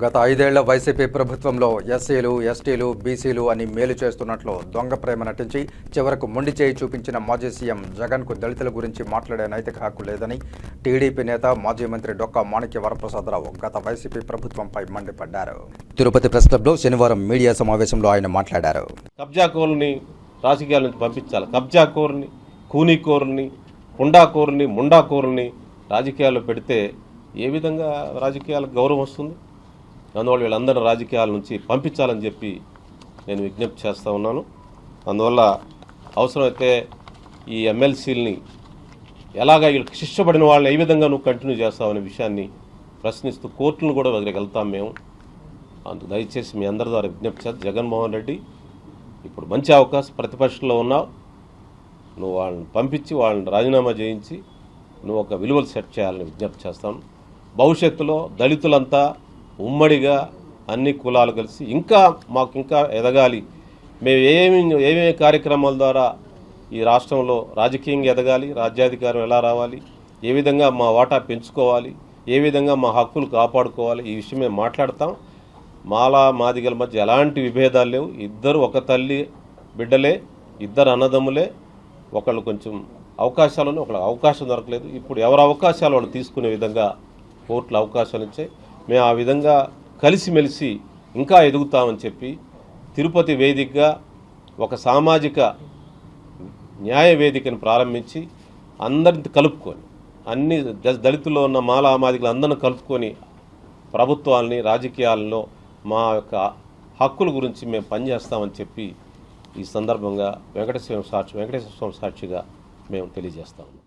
గత ఐదేళ్ళ వైసీపీ ప్రభుత్వంలో ఎస్సీలు ఎస్టీలు బీసీలు అని మేలు చేస్తున్నట్లు దొంగ ప్రేమ నటించి చివరకు మొండి చేయి చూపించిన మాజీ సీఎం జగన్కు దళితుల గురించి మాట్లాడే నైతిక హక్కు లేదని టీడీపీ నేత మాజీ మంత్రి డొక్కా మాణిక్య వరప్రసాదరావు గత వైసీపీ ప్రభుత్వంపై మండిపడ్డారు. తిరుపతి ప్రెస్ క్లబ్లో శనివారం మీడియా సమావేశంలో ఆయన మాట్లాడారు. కబ్జా కోరుని రాజకీయాల నుంచి పంపించాలి. కబ్జా కోరుని కూలి కోరుని కబ్జాకోరుని కోరుని ముండా కోరుని రాజకీయాల్లో పెడితే ఏ విధంగా రాజకీయాలకు గౌరవం వస్తుంది? అందువల్ల వీళ్ళందరినీ రాజకీయాల నుంచి పంపించాలని చెప్పి నేను విజ్ఞప్తి చేస్తూ ఉన్నాను. అందువల్ల అవసరమైతే ఈ ఎమ్మెల్సీలని ఎలాగా వీళ్ళకి శిక్షపడిన వాళ్ళని ఏ విధంగా నువ్వు కంటిన్యూ చేస్తావనే విషయాన్ని ప్రశ్నిస్తూ కోర్టులను కూడా దగ్గరికి వెళ్తాం మేము. అందుకు దయచేసి మీ అందరి ద్వారా విజ్ఞప్తి చేస్తా జగన్మోహన్ రెడ్డి ఇప్పుడు మంచి అవకాశం ప్రతిపక్షంలో ఉన్నావు నువ్వు వాళ్ళని పంపించి వాళ్ళని రాజీనామా చేయించి నువ్వు ఒక విలువలు సెట్ చేయాలని విజ్ఞప్తి చేస్తాను భవిష్యత్తులో దళితులంతా ఉమ్మడిగా అన్ని కులాలు కలిసి ఇంకా మాకు ఇంకా ఎదగాలి. మేము ఏమి ఏమేమి కార్యక్రమాల ద్వారా ఈ రాష్ట్రంలో రాజకీయంగా ఎదగాలి రాజ్యాధికారం ఎలా రావాలి ఏ విధంగా మా వాటా పెంచుకోవాలి ఏ విధంగా మా హక్కులు కాపాడుకోవాలి ఈ విషయం మేము మాట్లాడతాం. మాలా మాదిగల మధ్య ఎలాంటి విభేదాలు లేవు. ఇద్దరు ఒక తల్లి బిడ్డలే ఇద్దరు అన్నదమ్ములే. ఒకళ్ళు కొంచెం అవకాశాలను ఒకళ్ళకి అవకాశం దొరకలేదు. ఇప్పుడు ఎవరు అవకాశాలు వాళ్ళు తీసుకునే విధంగా కోర్టులు అవకాశాలు ఇచ్చాయి. మేము ఆ విధంగా కలిసిమెలిసి ఇంకా ఎదుగుతామని చెప్పి తిరుపతి వేదికగా ఒక సామాజిక న్యాయ వేదికను ప్రారంభించి అందరిని కలుపుకొని అన్ని ద- దళితుల్లో ఉన్న మాలామాదికలు అందరిని కలుపుకొని ప్రభుత్వాలని రాజకీయాలలో మా యొక్క హక్కుల గురించి మేము పనిచేస్తామని చెప్పి ఈ సందర్భంగా వెంకటేశ్వర సాక్షి వెంకటేశ్వర స్వామి సాక్షిగా మేము తెలియజేస్తాము.